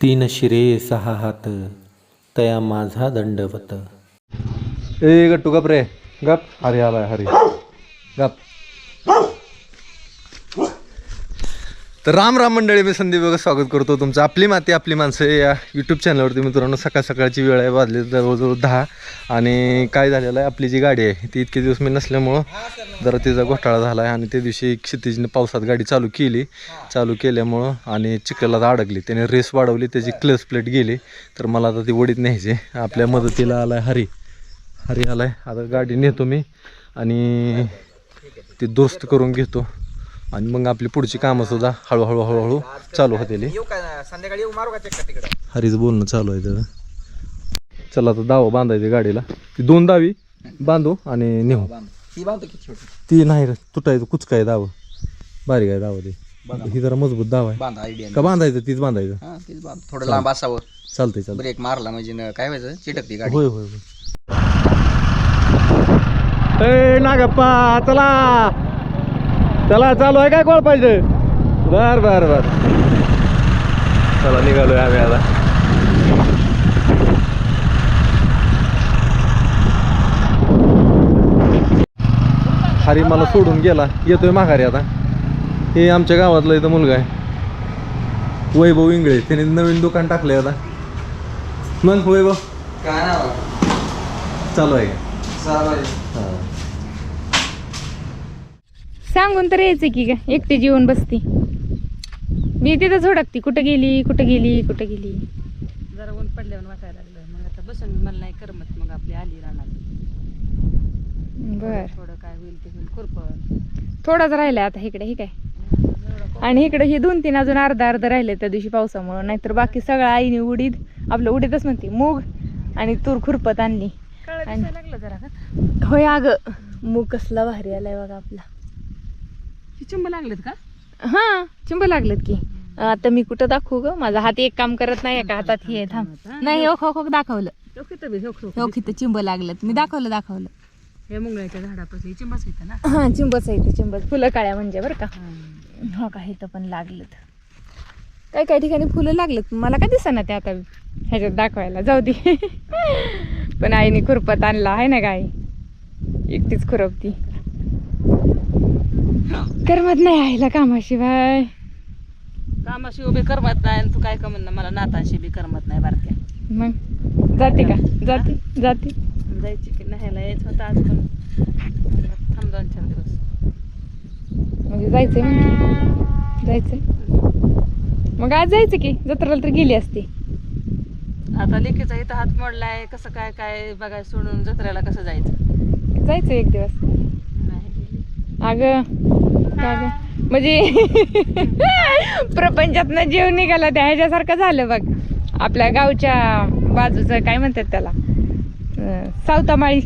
तीन शिरे सहा हात तया माझा दंडवत. ए गट्टू गप रे. गप. हरी आलाय हरी. गप. तर राम राम मंडळी मी संदीप बघा स्वागत करतो तुमचं. आपली माती आपली माणसं या यूट्यूब चॅनलवरती मित्रांनो सकाळ सकाळची वेळ आहे वाजले जवळजवळ दहा. आणि काय झालेलं आहे आपली जी गाडी आहे ती इतके दिवस मी नसल्यामुळं जरा तिचा घोटाळा झाला आहे आणि त्या दिवशी क्षितिजने पावसात गाडी चालू केली. चालू केल्यामुळं आणि चिखलात अडकली. त्याने रेस वाढवली त्याची क्लच प्लेट गेली. तर मला आता ती वडीत न्यायची आपल्या मदतीला आलाय हरी. हरी आलाय. आता गाडी नेतो मी आणि ती दुरुस्त करून घेतो. आणि मग आपली पुढची कामं सुद्धा हळूहळू हळूहळू चालू होतील. संध्याकाळी तिकडं? हरीच बोलणं चालू आहे त्याचं चला आता दावा बांधायची गाडीला. ती दोन दावी बांधू आणि नेऊ. ती नाही रे तुटायचं कुचका आहे दावं. बारीक आहे दावं ती. ही जरा मजबूत दावा आहे. का बांधायचं? तीच बांधायचं. हा थोडं लांब असावं. चालतंय चालतंय. ब्रेक मारला म्हणजे काय व्हायचं? चिटकती गाडी. होय होय होय. नागप्पा चला. चला चालू आहे काय कोण पाहिजे? बर बर बर. चला निघालोय आम्ही आता. हरी मला सोडून गेला. येतोय माघारी आता. हे आमच्या गावातला इथं मुलगा आहे. वैभव इंगळे. त्याने नवीन दुकान टाकलंय आता. मग वैभव. काय नाव चालू आहे. चालेल हा. सांगून तर यायचं की का एकटी जीवन बसती. मी तिथंच हुडकती कुठं गेली कुठं गेली कुठं गेली. जरा ऊन पडल्यावर वाटायला लागलं. मग आता बसून मला नाही करमत मग आपली आली राहणार बर. थोडं काय होईल ते होईल खुरपण. थोडाच राहिलाय आता इकडे हे काय? आणि इकडे हे दोन तीन अजून अर्धा अर्ध राहिले त्या दिवशी पावसामुळं. नाहीतर बाकी सगळं आईने उडीद आपलं उडीदच म्हणते मूग आणि तूर खुरपत आणली. आणि- होय अगं मूग कसला भारी आलाय बघा आपला. चिंब लागलेत का? हा चिंब लागलेत की. आता मी कुठं दाखवू ग? माझा हात एक काम करत नाही एका हातात हे थांब. नाही. हो हो दाखवलं. हो किती चिंब लागलेत. मी दाखवलं दाखवलं. हे मुंगळ्याच्या झाडापासून चिंबाच येतं ना? हा चिंबच आहे ते चिंबच फुलं काळ्या म्हणजे बरं का. हो. का इथं पण लागलेत. काही काही ठिकाणी फुलं लागलेत? मला काय दिसना ते आता ह्याच्यात दाखवायला. जाऊ दे. पण आईने खुरपत आणला आहे ना गाई? एकटीच खुरपती. करमत नाही आईला कामाशिवाय. कामाशी उभी करमत नाही आणि तू काय का म्हणणं मला नाताशी बी करमत नाही बारक्या. मग जाते का? जाते जाते. जायची की न्यायला यायचं होतं आज पण. थांब दोन चार दिवस. म्हणजे जायचंय म्हणजे जायचंय. मग आज जायचं की? जत्रेला तर गेली असती. आता लेकीचा इथं हात मोडलाय कसं काय काय बघाय सोडून जत्रेला कसं जायचं? जायचं एक दिवस. नाही अगं का गं? म्हणजे प्रपंचातनं जीव निघाला त्या ह्याच्यासारखं झालं बघ. आपल्या गावच्या बाजूचं काय म्हणतात त्याला? सावतामाळी.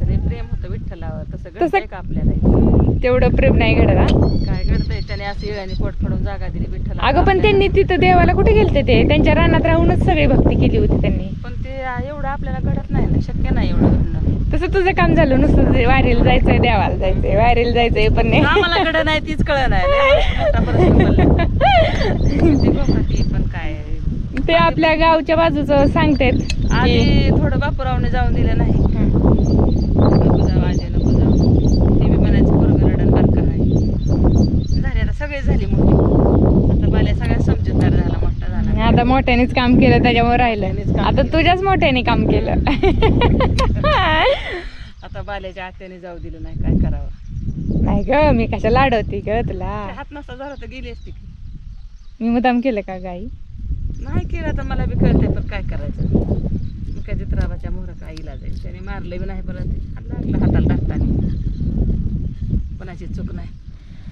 लय प्रेम होतं विठ्ठलावर. तसं घडतंय का आपल्याला तेवढं प्रेम नाही घडत काय घडतंय? त्याने असं इळ्याने पोट फाडून जागा दिली विठ्ठला अगं पण त्यांनी तिथं देवाला कुठे गेलते ते? त्यांच्या रानात राहूनच सगळी भक्ती केली होती त्यांनी. पण ते एवढं आपल्याला घडत नाही ना. शक्य नाही एवढं घडणं. तसं तुझं काम झालं नुसतं जे वारीला जायचंय देवाला जायचंय वारीला जायचंय पण नाही. आम्हाला नाही तीच कळ नाही पण काय ते आपल्या गावच्या बाजूचं सांगतात. आधी थोडं बापूरावने जाऊन दिलं नाही हं. नको जाऊ आजी नको जाऊ ते बी म्हणायचं पोरगं रडण बारका आहे झाली आता सगळे झाली मोठी आता बाल्या सगळ्या समजूतदार झाला मोठा आणि झाला आता मोठ्यानेच काम केलं त्याच्यामुळे राहिलं आता. तुझ्याच मोठ्याने काम केलं. आता बाल्याच्या आत्याने जाऊ दिलं नाही काय करावं? नाही ग मी कशा लाडवते ग तुला? हात नसता झाला तर गेली असती मी मुदाम केलं का गाई? नाही केलं तर मला बी कळतंय पण काय करायचं? काय चित्राबाच्या मोहर काय इलाज आहे त्याने मारलं बी नाही परत. लागलं हाताला टाकताना कोणाची चूक नाही.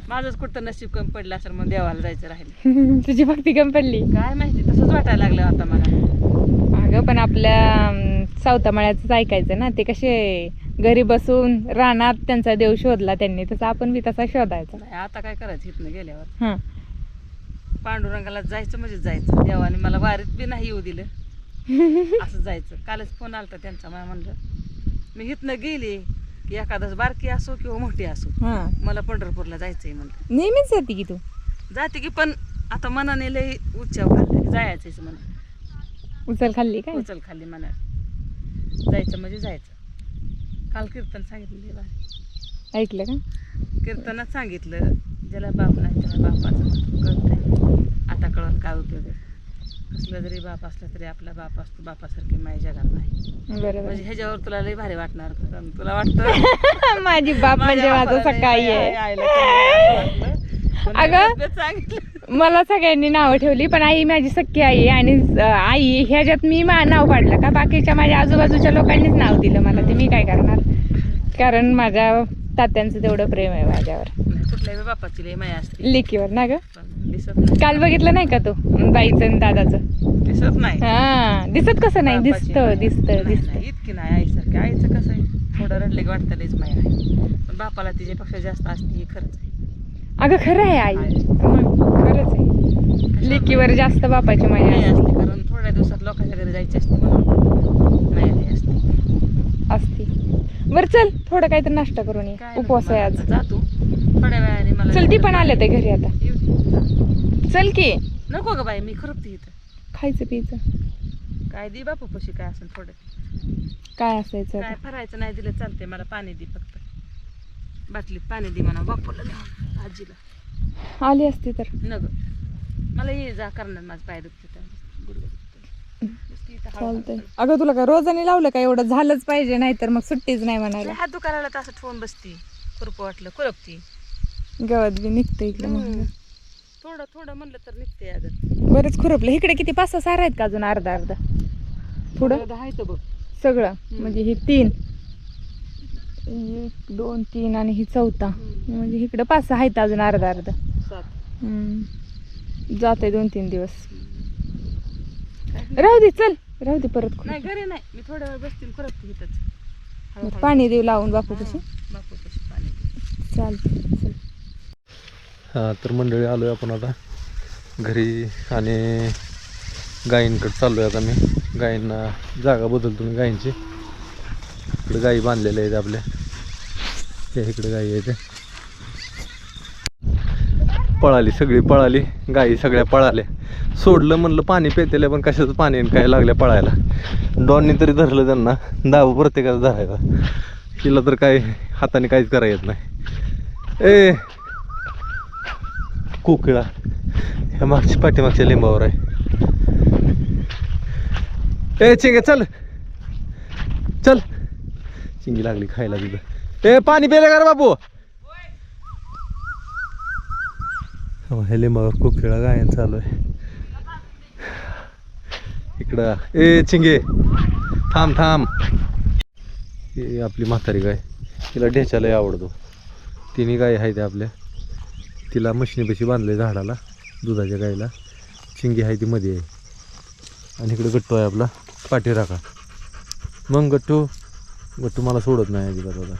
माझंच कुठं नशीब कमी पडलं असेल मग देवाला जायचं राहिलं. तुझी भक्ती कम पडली? काय माहिती तसंच वाटायला लागलं आता मला. अगं पण आपल्या अं, सावतामाळ्याचंच ऐकायचं ना ते कसे घरी बसून रानात त्यांचा देव शोधला त्यांनी तसं आपण बी तसा शोधायचा. नाही आता काय करायचं इथनं गेल्यावर? हां. पांडुरंगाला जायचं म्हणजे जायचं. देवाने मला वारीत बी नाही येऊ दिलं. असं जायचं. कालच फोन आलता त्यांचा मला म्हणलं मी इथनं गेली की एखादं बारकी असो किंवा मोठी असो. हां. मला पंढरपूरला जायचंय म्हणलं. नेहमीच जाते की तू? जाते की पण आता मनाने लय उच्चाव खाल्ले. जायचंच म्हणा उचल खाल्ली काय? उचल खाल्ली म्हणा जायचं म्हणजे जायचं. काल कीर्तन सांगितलं लय भारी. ऐकलं का? कीर्तनात सांगितलं ज्याला बाप नाही त्याला बापाचं कळतंय आता कळून काय उपयोग आहे. कसला जरी बाप असला तरी आपला बाप असतो बापासारखी माय जगात नाही. बरोबर. म्हणजे ह्याच्यावर तुला लय भारी वाटणार कारण तुला वाटतं? माझी बाप म्हणजे माझं सकाळी आहे. पण अगं. सांगितलं. मला सगळ्यांनी नावं ठेवली पण आई माझी सख्खी आई आहे आणि अं, आई ह्याच्यात मी मा नाव काढलं का? बाकीच्या माझ्या आजूबाजूच्या लोकांनीच नाव दिलं मला. ते मी काय करणार? कारण माझ्या तात्यांचं तेवढं प्रेम आहे माझ्यावर. कुठल्याही बापाची माया असते. लेकीवर ना ग? दिसत नाही. काल बघितलं नाही का तू? बाईचं आणि दादाचं? दिसत नाही. हा दिसत कसं नाही? दिसत. दिसत नाही, दिसत. नाही, इतकी नाही. आईसारखी आईचं कसं आहे? थोडं रडले की वाटतं लयच माया आहे. पण बापाला तिच्यापेक्षा जास्त असते हे खरंच आहे. अगं खरं आहे आई. आहे. मग खरंच आहे. लेकीवर जास्त बापाची माया माया असते. असते कारण थोड्या दिवसात लोकांच्या घरी जायची असते म्हणून. माया लय असते असती बरं चल थोडं काहीतरी नाश्ता करून ये. काय नको उपवास आहे मला आज जा तू. थोड्या वेळाने मला चल ती पण आल्या ते घरी आता. येऊ दे. चल की. नको ग बाई मी खरंच इथं. खायचं पियचं काय दे बापू पशी काय असेल थोडं. काय असायचं काय आता? फरायचं नाही दिलं चालते मला पाणी दे फक्त. बाटलीत पाणी दे म्हणा बापूला आजीला. आली असती तर. न ग मला ये जा करणार माझं पाय दुखते तर. गुडघे दुखते. नुसती इथं हळू- चालतंय. हळू- अगं तुला काय रोजाने लावलं का? एवढं झालंच पाहिजे नाही तर मग सुट्टीच नाही म्हणायला. हात दुखायला तर असं ठेवून बसती. खुरप वाटलं खुरपती. गवत बी निघतं इकडे थोडं थोडं म्हणलं तर निघते अगं. बरेच खुरपलं. इकडे किती? पाच सहा सार आहेत का अजून? अर्धा अर्धा. पुढं? आहे तर बघ. सगळं? म्हणजे ही तीन. एक दोन तीन आणि ही चौथा. म्हणजे इकडं पाच सहा आहेत अजून अर्धा अर्धा. सात. जाते दोन तीन दिवस. राहू दे चल. राहू दे परत नाही. घरी नाही. मी वेळ बसतील इथंच. हळूहळू. पाणी देऊ लावून बापू कशी? बापू कशी पाणी. चालते चल. तर मंडळी आलो आहे आपण आता. घरी आणि गायींकडे चाललो आहे आता मी. गायींना जागा बदलतो मी गायींची. इकडे गायी बांधलेल्या आहेत आपल्या. त्या इकडे गायी आहेत. पळाली सगळी पळाली. गायी सगळ्या पळाल्या. सोडलं म्हणलं पाणी पेतेलं पण कशाचं पाणी काय लागल्या पळायला. डॉननी तरी धरलं त्यांना. दाब प्रत्येकाचा धरायचा तिला तर काय हाताने काहीच करा येत नाही. ए कोकिळा ह्या मागच्या पाठीमागच्या लिंबावर आहे ए चिंगे चल चल चिंगी लागली खायला तिथं ए पाणी पिले का रे बापू हो, ह्या लिंबावर कोकिळा गायन चालू आहे इकडं ए चिंगे थांब थांब ही आपली म्हातारी गाय तिला ढेचालाही आवडतो तिन्ही गाय आहेत आपल्या तिला मशिनीपाशी बांधले झाडाला दुधाच्या गाईला चिंगी आहे ती मध्ये. आहे आणि इकडे गट्टू आहे आपला पाठी राखा. मग गट्टू गट्टू मला सोडत नाही अजिबात आता.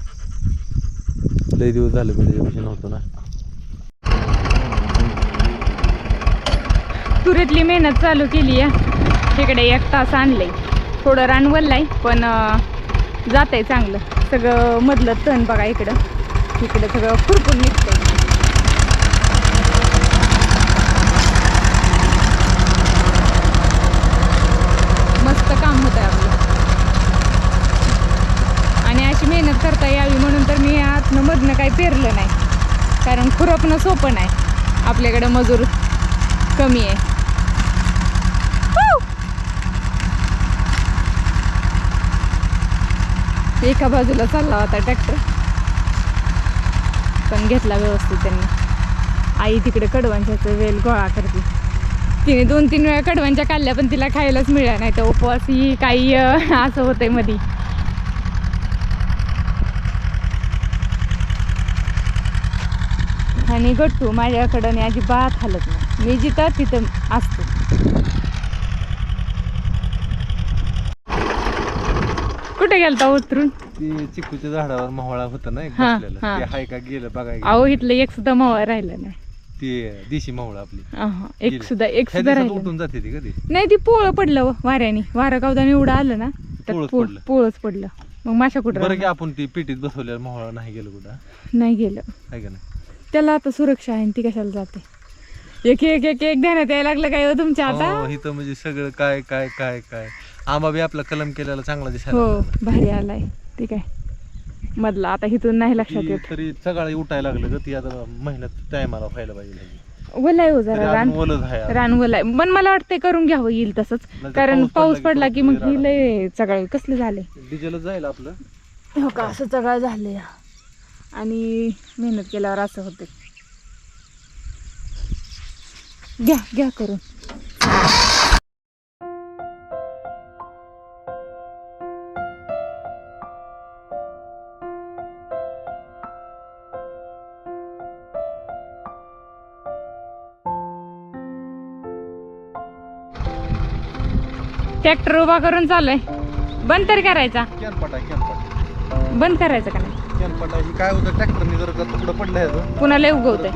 लई दिवस झाले मी त्याच्यापाशी नव्हतो ना. तुरीतली मेहनत चालू केली आहे. तिकडे एक तास आणलंय. थोडं रान पण जात आहे चांगलं. सगळं मधलं तण बघा इकडं. इकडं सगळं खुरपून निघतंय मस्त काम होतं आपलं आणि अशी मेहनत करता यावी म्हणून तर मी आतनं मधनं काही पेरलं नाही. कारण खुरपणं सोपं नाही. आपल्याकडं मजूर कमी आहे. एका बाजूला चालला होता ट्रॅक्टर. पण घेतला व्यवस्थित त्यांनी. आई तिकडे कडवांच्याचं वेल गोळा करते. तिने दोन तीन वेळा कडवांच्या काढल्या पण तिला खायलाच मिळाल्या नाही. तर उपवास ही काही असं होतंय मधी. आणि गट्टू माझ्याकडं नाही अजिबात हालत नाही. मी जिथं तिथं असतो. कुठे गेलता उतरून? ती चिकूच्या झाडावर मोहळा होता ना एक हा, बसलेलं. हा. ते हाय का गेलं बघाय अहो इथलं एक सुद्धा मावा राहिला नाही. ती देशी मोहळा आपली. अहं, एक गेली. सुद्धा एक ह्या सुद्धा दिवसात राहिलं उठून जाते ती कधी? नाही. ती पोळं पडलं व वाऱ्याने. वारं कावदाने एवढं आलं ना तर पोळंच पोळ पडलं. पोळच पडलं. मग माशा कुठं बरं की राहणार? आपण ती पेटीत बसवलेला मोहळा नाही गेलो कुठं? नाही गेलं. का नाही? त्याला आता सुरक्षा आहे आणि ती कशाला जाते? एक एक एक एक ध्यानात यायला लागलं काय हो तुमच्या आता? हो, इथं म्हणजे सगळं काय काय काय काय. आंबा बी आपला कलम केलेला चांगला दिसायला हो लागला. भारी आलाय. ठीक आहे. मधला आता इथून नाही लक्षात ती येत. तरी सकाळी उठायला लागलं ग ती आता मेहनत टायमाला व्हायला पाहिजे. ओलाय हो तरी जरा रान अजून ओलंच आहे रान ओलाय पण मला वाटतंय करून घ्यावं येईल तसंच. तर कारण पाऊस पाऊस पडला पडला की की मग परत ही लय सगळं कसलं झालंय? डिझेलच जाईल आपलं. हो का? असं सगळं झालंय. आणि मेहनत केल्यावर असं होतं. घ्या घ्या करून. ट्रॅक्टर उभा करून चालूय बंद तर करायचा. बंद करायचं का नाही? कॅनपटा ही काय होतं ट्रॅक्टरनी जर का तुकडं पडलं ह्याचं पुन्हा लय उगवतंय.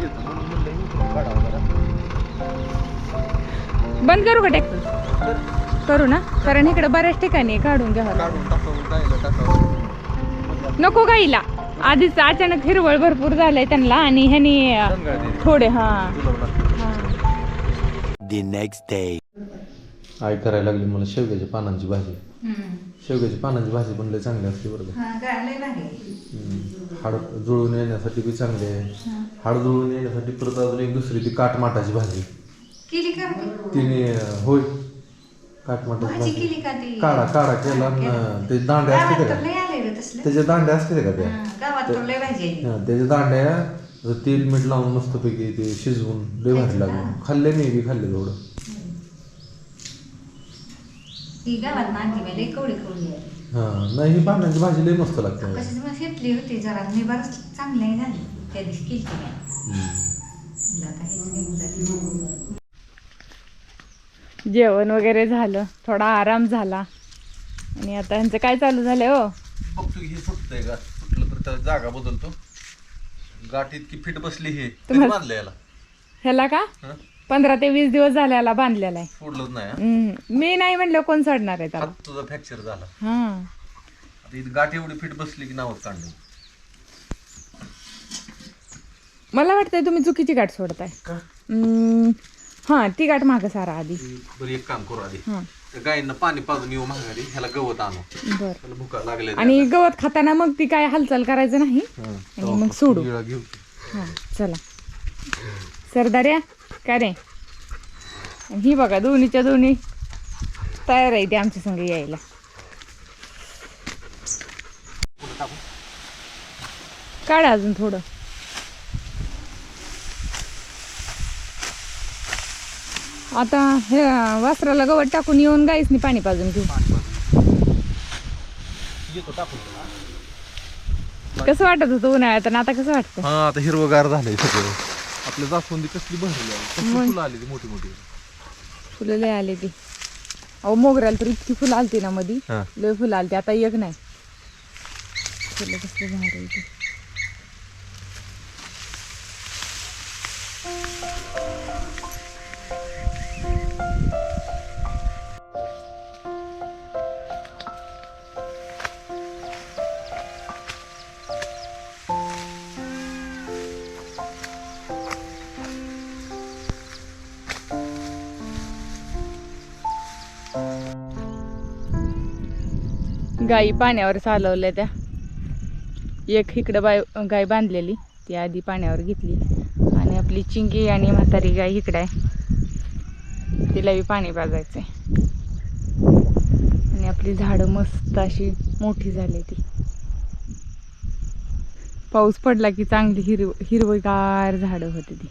बंद करू का ट्रॅक्टर करू ना कारण इकडे बऱ्याच ठिकाणी काढून घ्यावं लागेल. काढून टाकावं जायला टाकावं नको गाईला आधीच अचानक हिरवळ भरपूर झालंय त्यांना आणि ह्यानी अं. थोडे हा जुलवणार. हा. The next day. आई करायला लागली मला शेवग्याच्या पानांची भाजी शेवग्याची पानांची भाजी पण लय चांगली असते बरोबर हाड जुळून येण्यासाठी बी चांगली आहे. हाड जुळून येण्यासाठी परत अजून एक दुसरी ती काटमाटाची भाजी. तिने अं, होय. काटमाटाची भाजी काढा काढा केला ते दांड्या असते का? त्याच्या दांड्या असते का त्या? हा, त्याच्या दांड्या तेल मीठ लावून मस्तपैकी ते शिजवून लय भारी लागलं. खाल्ले मी बी खाल्ले थोडं. ही गावात आणली मी लई कवडी कवडी आहे. हा नाही ही पानांची भाजी लय मस्त लागते. कशी मग घेतली होती जरा मी बरंच चांगली झाली. त्या दिवशी केली. जेवण वगैरे झालं थोडा आराम झाला. आणि आता ह्यांचं काय चालू झालंय हो? बघतो हे फुटतंय का फुटलं तर त्याला जागा बदलतो. गाठ इतकी फिट बसली हे. तुम्हाला- बांधलं याला. ह्याला का? हं? पंधरा ते वीस दिवस झाले याला बांधलेला आहे. सोडलंच नाही हा. हम्म. मी नाही म्हणलं कोण सोडणार आहे त्याला. हात तुझा फ्रॅक्चर झाला. हा. आता इथं गाठ एवढी फिट बसली की नावच काढलं. मला वाटतंय तुम्ही चुकीची गाठ सोडताय. का? हम्म. हा ती गाठ मागं सारा आधी. बरं एक काम करू आधी. हा. त्या गायींना पाणी पाजून येऊ महागारी ह्याला गवत आणू. बर. त्याला भुका लागले आणि गवत खाताना मग ती काय हालचाल करायचं नाही? आणि मग सोडू. घेऊ. हा चला. सरदार्या काय रे? ही बघा दोन्हीच्या दोन्ही तयार आहे ते आमच्या संग यायला. काढा अजून थोडं. आता हे वस्त्राला गवत टाकून येऊन गाईसनी पाणी पाजून घेऊ. कसं वाटत होतं उन्हाळ्यात आता कसं वाटतं आता हिरवगार झालंय सगळं. आपल्या जास्वंदी कसली भरली आहे? कसली. फुलं आली ती मोठी मोठी? फुलं लय आले ती अहो मोगऱ्याला तर इतकी फुलं आलती ना मधी. हा. लय फुलं आलती. आता एक नाही. फुलं कसले भारी आहे ते. गाई पाण्यावर चालवल्या त्या. एक इकडं बाय गाय बांधलेली ती आधी पाण्यावर घेतली. आणि आपली चिंगी आणि म्हातारी गाय इकडं आहे. तिला बी पाणी पाजायचं आहे आणि आपली झाडं मस्त अशी मोठी झाली ती. पाऊस पडला की चांगली हिरव हिरवगार झाडं होती ती.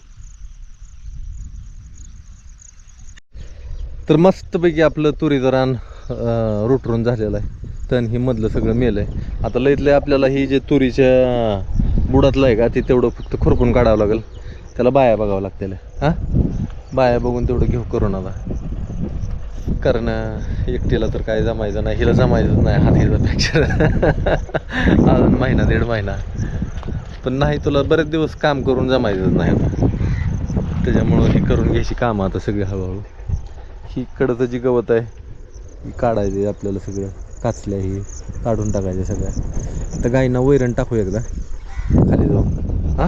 तर मस्तपैकी आपलं तुरीचं रान रोटरून झालेलं आहे. तण हे मधलं सगळं मेलं आहे आता लईत लय आपल्याला ही जे तुरीच्या बुडातलं आहे का ते तेवढं फक्त खुरपून काढावं लागेल. त्याला बाया बघावं लागतील. हां? बाया बघून तेवढं घेऊ करून आता. कारण एकटीला तर काय जमायचं नाही हिला जमायचं नाही हातीचा फ्रॅक्चर अजून महिना दीड महिना. पण नाही तुला बरेच दिवस काम करून जमायचंच नाही त्याच्यामुळं हे करून घ्यायची कामं आता सगळी हळूहळू. ही कडचं जी गवत आहे ही काढायची आपल्याला सगळं. काचल्या ही. काढून टाकायच्या सगळ्या आता गायींना वैरण टाकू एकदा. खाली जाऊ. हा?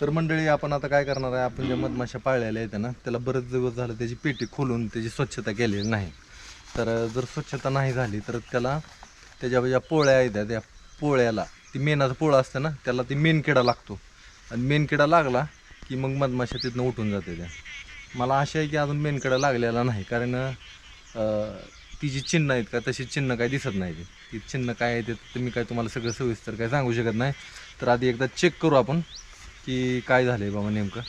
तर मंडळी आपण आता काय करणार आहे? आपण ज्या मधमाशा पाळलेल्या आहेत ना त्याला बरेच दिवस झालं त्याची पेटी खोलून त्याची स्वच्छता केलेली नाही. तर जर स्वच्छता नाही झाली तर त्याला त्याच्या ज्या पोळ्या आहेत त्या पोळ्याला ती मेनाचा पोळा असतं ना त्याला ती मेनकिडा लागतो. आणि मेनकिडा लागला की मग मधमाशा तिथनं उठून जाते त्या. मला आशा आहे की अजून मेनकिडा लागलेला नाही कारण ती जी चिन्ह आहेत का तशी चिन्ह काय दिसत नाही ती. ती चिन्ह काय आहे ते तुम्ही काय तुम्हाला सगळं सविस्तर काय सांगू शकत नाही. तर आधी एकदा चेक करू आपण की काय झालं आहे बाबा नेमकं.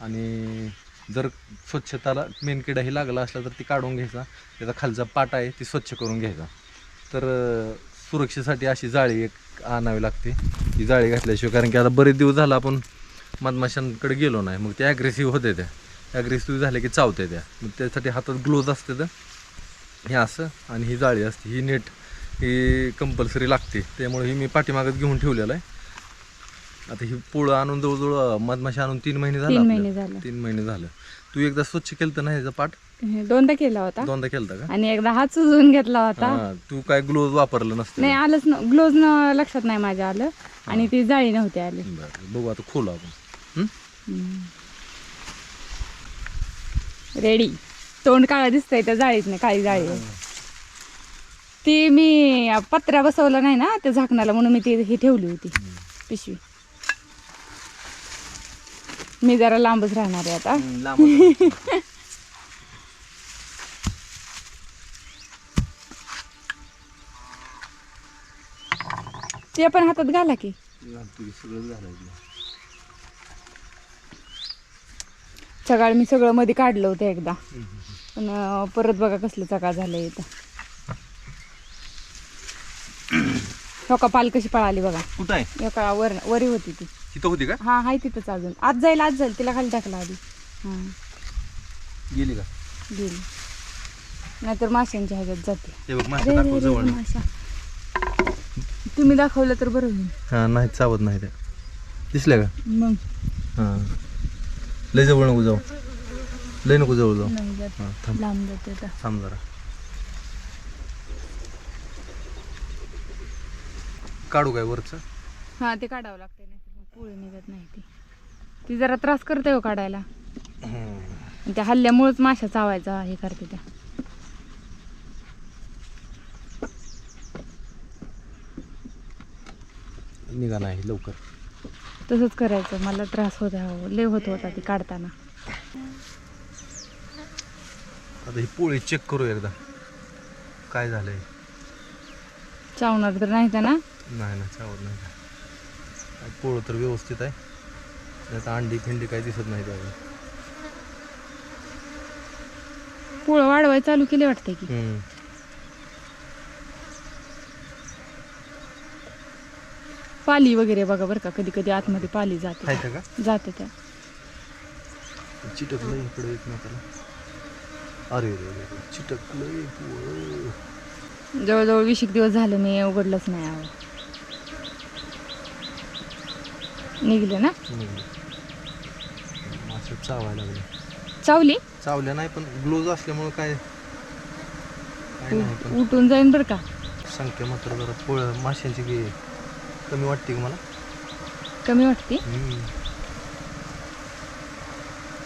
आणि जर स्वच्छताला मेनकिडाही लागला असला तर ती काढून घ्यायचा. त्याचा खालचा पाटा आहे ती स्वच्छ करून घ्यायचा. तर सुरक्षेसाठी अशी जाळी एक आणावी लागते. ती जाळी घातल्याशिवाय कारण की आता बरेच दिवस झाला आपण मधमाशांकडे गेलो नाही. मग ते ॲग्रेसिव्ह होते त्या ॲग्रेसिव्ह झाले की चावते त्या. मग त्यासाठी हातात ग्लोज असते तर हे असं आणि ही जाळी असते. ही नेट ही कंपल्सरी लागते. त्यामुळे ही मी पाठीमागत घेऊन ठेवलेलं आहे. आता ही पोळं आणून जवळजवळ मधमाशा आणून तीन महिने झाले तीन. महिने झाले. तीन महिने झालं. तू एकदा स्वच्छ केलं तर नाही ह्याचा पाठ? हे दोनदा केला होता. दोनदा केलता का? आणि एकदा हात सुजून घेतला होता. हा, तू काय ग्लोव्ह वापरलं नसतं. नाही आलंच न ग्लोज न लक्षात नाही माझ्या आलं. आणि ती जाळी नव्हती आली. बरं बघू आता खोलू आपण. हं? रेडी तोंड काळं दिसतंय त्या जाळीत नाही काळी जाळी. ती मी पत्र्या बसवलं नाही ना त्या झाकणाला म्हणून मी ती ही ठेवली होती पिशवी. मी जरा लांबच राहणार आहे आता. ते पण हातात घाला की. सकाळ मी सगळं मध्ये काढलं होतं एकदा. पण परत बघा कसलं सकाळ झालं इथं. हो का पाल कशी पळाली बघा. कुठं आहे? एका वर वरी होती ती. तिथं होती का? हा हाय तिथंच अजून. आज जाईल आज जाईल. तिला खाली टाकला आधी. हा. गेली का? गेली. नाहीतर माशांच्या ह्याच्यात जाते. हे बघ अरे मासे रे दाखव रे जवळ. माशा. तुम्ही दाखवलं तर बरं होईल. हा नाही चावत नाही त्या दिसल्या का? मग. हा. लय जवळ नको जाऊ. लय नको जवळ जाऊ. नाही जात. हा थांब. लांब जाते आता. थांब जरा. काढू काय वरचं? हा ते काढावं लागते नाही पोळी निघत नाही ती. ती जरा त्रास करते हो काढायला. आणि त्या हल्ल्यामुळेच माशा चावायचा हे करते त्या. निघा नाही लवकर. तसंच करायचं. मला त्रास होत लय होत होता ती काढताना. आता ही पोळी चेक करू एकदा. काय झालंय? चावणार तर नाही त्या ना नाही ना चावत नाही. पोळं तर व्यवस्थित आहे. आता अंडी खिंडी काही दिसत नाही त्यावेळी पोळं वाढवाय चालू केले वाटते की. पाली वगैरे बघा बरं का कधी कधी आतमध्ये पाली जाते. आहे का? जाते त्या. चिटकलं इकडे एकमेकाला. अरे रे रे रे, चिटकलंय पोळं. जवळजवळ वीस एक दिवस झाले मी उघडलंच नाही अहो निघले ना? निघलं. मासे चावायला लागले. चावली? चावल्या नाही पण ग्लोज असल्यामुळे काय काय नाही पण उठून जाईन बरं का? संख्या मात्र जरा पोळ माशांची गे कमी वाटते का मला? कमी वाटते? हम्म.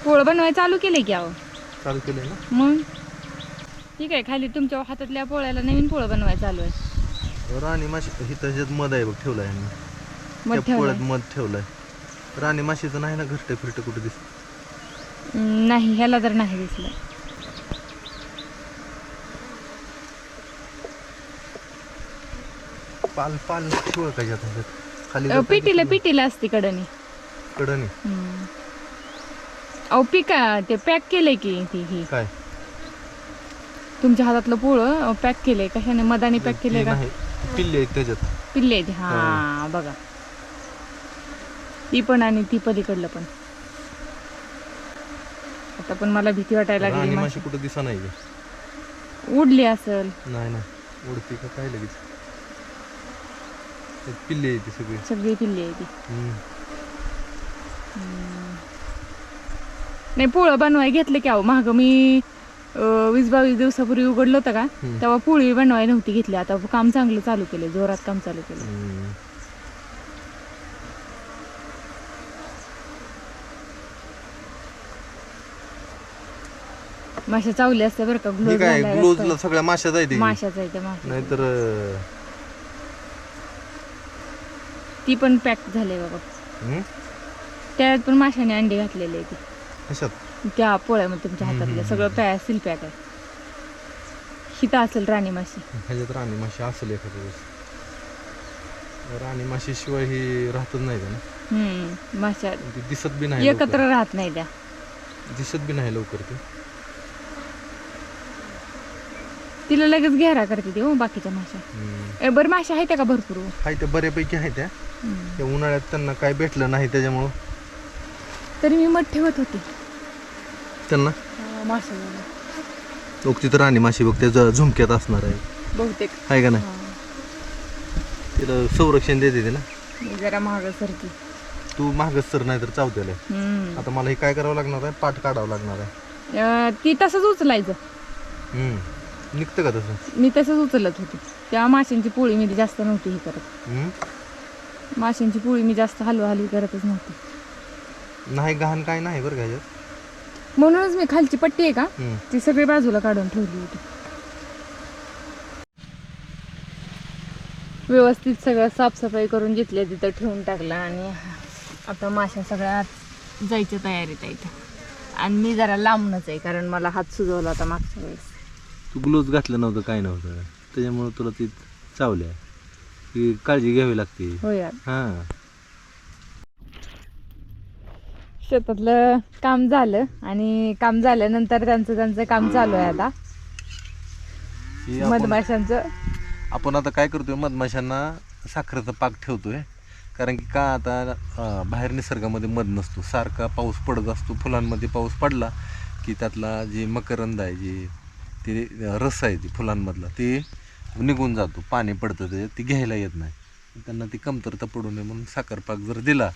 पोळं बनवाय चालू केले की अहो. चालू केलंय ना? मग? ठीक आहे खाली तुमच्या हातातल्या पोळ्याला नवीन पोळं बनवाय चालू आहे. राणी माशी ही त्याच्यात मध आहे बघ ठेवलाय यांनी. मग त्या पोळ्यात. मध ठेवलाय. राणी माशीचं नाही ना घरटे फिरटे कुठे दिसत नाही ह्याला तर नाही दिसलं. पाल पाल ठेवळ का ज्यात ह्याच्यात? खाली अहो, पिटीला पिटीला असते कडनी हम्म. अहो पिका ते पॅक केलंय की ती ही. काय? तुमच्या हातातलं पोळं पॅक केलंय. कशाने? मदाने पॅक केलंय ती का? नाही. पिल्ले आहेत त्याच्यात. पिल्ले आहेत हा बघा. ती पण आणि ती पलीकडलं पण. आता पण मला भीती वाटायला लागली राणी माशी. माशी कुठं दिसा नाही का उडली असेल. नाही नाही. उडती का काय लगेच? पिल्ले येते सगळे. सगळी पिल्ले आहे ती. नाही पोळं बनवाय घेतलं की अहो माग मी वीस बावीस दिवसापूर्वी उघडलं होतं का तेव्हा पोळी बनवाय नव्हती घेतली. आता काम चांगलं चालू केलं जोरात काम चालू केलं माश्या चावल्या असत्या बरं का ग्लोज ग्लोव्ह सगळ्या माशा आहे असतात. आहे माश्या. नाहीतर ती पण पॅक झाले बाबा? त्यात पण माशाने अंडी घातलेली आहे ती कशात? त्या पोळ्यामध्ये तुमच्या हातातल्या सगळं पॅ सील पॅक आहे. हिता असेल राणी माशी. ह्याच्यात राणी माशी असेल एखाद्या वेळेस. राणी माशी शिवाय ही राहतच नाही ना? हम्म माशा ती दिसत बी नाही लवकर. एकत्र राहत नाही त्या. दिसत बी नाही लवकर ती. तिला लगेच घेरा करते ती हो बाकीच्या माशा. हम्म. ए, बरं माशा आहेत का भरपूर? हाय त्या बऱ्यापैकी आहे त्या. त्या उन्हाळ्यात त्यांना काय भेटलं नाही त्याच्यामुळं? तरी मी मठ ठेवत होते. त्यांना? माशा लोक तिथं राणी माशी बघ त्या झुमक्यात असणार आहे. बहुतेक. आहे का नाही? हा. तिला संरक्षण देते ते ना? मी जरा महाग सरकी. तू मागच सर नाही तर चावतेला हम्म. आता मला हे काय करावं लागणार आहे? पाठ काढावं लागणार आहे. अं, ती तसंच उचलायचं. हम्म. निघतं का तसं? मी तसंच उचलत होते. त्या माशांची पोळी मी जास्त नव्हती हे करत. हम्म? माशांची पोळी मी जास्त हलवा हलवी करतच नव्हती. नाही गहाण काय नाही बरं का ह्याच्यात म्हणूनच मी खालची पट्टी आहे का हम्म. ती सगळी बाजूला काढून ठेवली होती. व्यवस्थित सगळं साफसफाई करून जिथल्या तिथं ठेवून टाकलं आणि आता माशा सगळ्या आत जायच्या तयारीत आहेत. आणि मी जरा लांबनच आहे कारण मला हात सुजवला होता मागच्या वेळेस. तू ग्लोव्ज घातलं नव्हतं काय नव्हतं. त्याच्यामुळे तुला ती चावल्या ती काळजी घ्यावी लागते. हो यार. हां. शेतातलं काम झालं आणि काम झाल्यानंतर त्यांचं त्यांचं काम चालू आहे आता. ही आपण- मधमाशांचं. आपण आता काय करतोय मधमाशांना साखरेचा पाक ठेवतोय. कारण की का आता अं, बाहेर निसर्गामध्ये मध नसतो. सारखा पाऊस पडत असतो. फुलांमध्ये पाऊस पडला की त्यातला जे मकरंद आहे जे ते अं, रस आहे ती फुलांमधला ते निघून जातो पाणी पडतं त्याच्यात ती घ्यायला येत नाही. त्यांना ती कमतरता पडू नये म्हणून साखर पाक जर दिला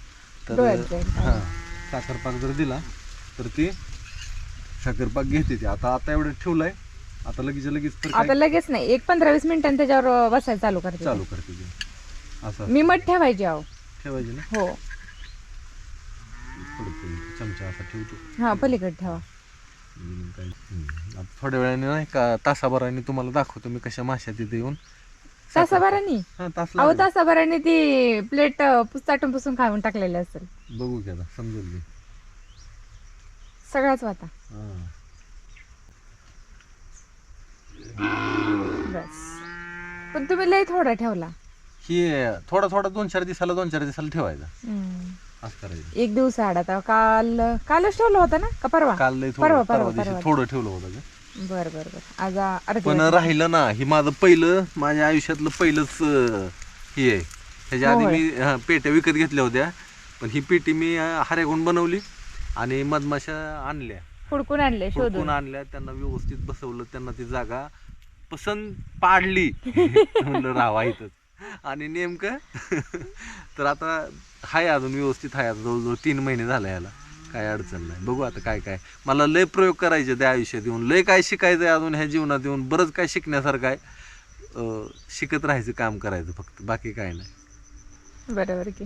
तर. हां साखर पाक जर दिला तर ती साखर पाक घेते ती. आता आता एवढं ठेवलंय आता लगेच लगेच तर काय आता लगेच नाही एक पंधरा वीस मिनिटांनी त्याच्यावर बसायला चालू करते चालू करते ती. असं मी मठ ठेवायची आहो. ठेवायची ना? हो. पडतो चमचा असा ठेवतो. हा पलीकडे ठेवा. हम्म. आता थोड्या वेळाने नाही का तासाभराने तुम्हाला दाखवतो मी कशा माश्या तिथे येऊन तासाभरानी हा तास अहो लागेल. तासाभराने ती प्लेट पुस्ताटून पुसून खाऊन टाकलेली असेल बघू की आता समजेल मी सगळाच वाता हा. बस पण तुम्ही लय थोडा ठेवला ही थोडा थोडा दोन चार दिवसाला दोन चार दिवसाला ठेवायचा हम्म. करायचं. एक दिवस आड आता काल कालच ठेवला होता ना? का परवा? काल लय थोडं परवा परवा दिवशी परवा थोडं ठेवलं होतं बर बर बर. आज आ- पण. राहिलं ना हे माझं पहिलं माझ्या आयुष्यातलं पहिलंच अं, हे आहे. ह्याच्या आधी. मी हा, पेट्या विकत घेतल्या होत्या. पण ही पेटी मी अं, हाऱ्याकडून बनवली आणि मधमाशा आणल्या. हुडकून आणले हुडकून शोधून आणल्या त्यांना व्यवस्थित बसवलं त्यांना ती जागा पसंत पाडली. म्हणलं राहावा इथंच आणि नेमकं तर आता हाय अजून व्यवस्थित आहे आता जवळजवळ तीन महिने झाले याला. काय अडचण नाही. बघू आता काय काय. मला लय प्रयोग करायचे त्या आयुष्यात येऊन. लय काय शिकायचं आहे अजून ह्या जीवनात येऊन. बरंच काय शिकण्यासारखं आहे. शिकत राहायचं काम करायचं फक्त. बाकी काय नाही. बरोबर की.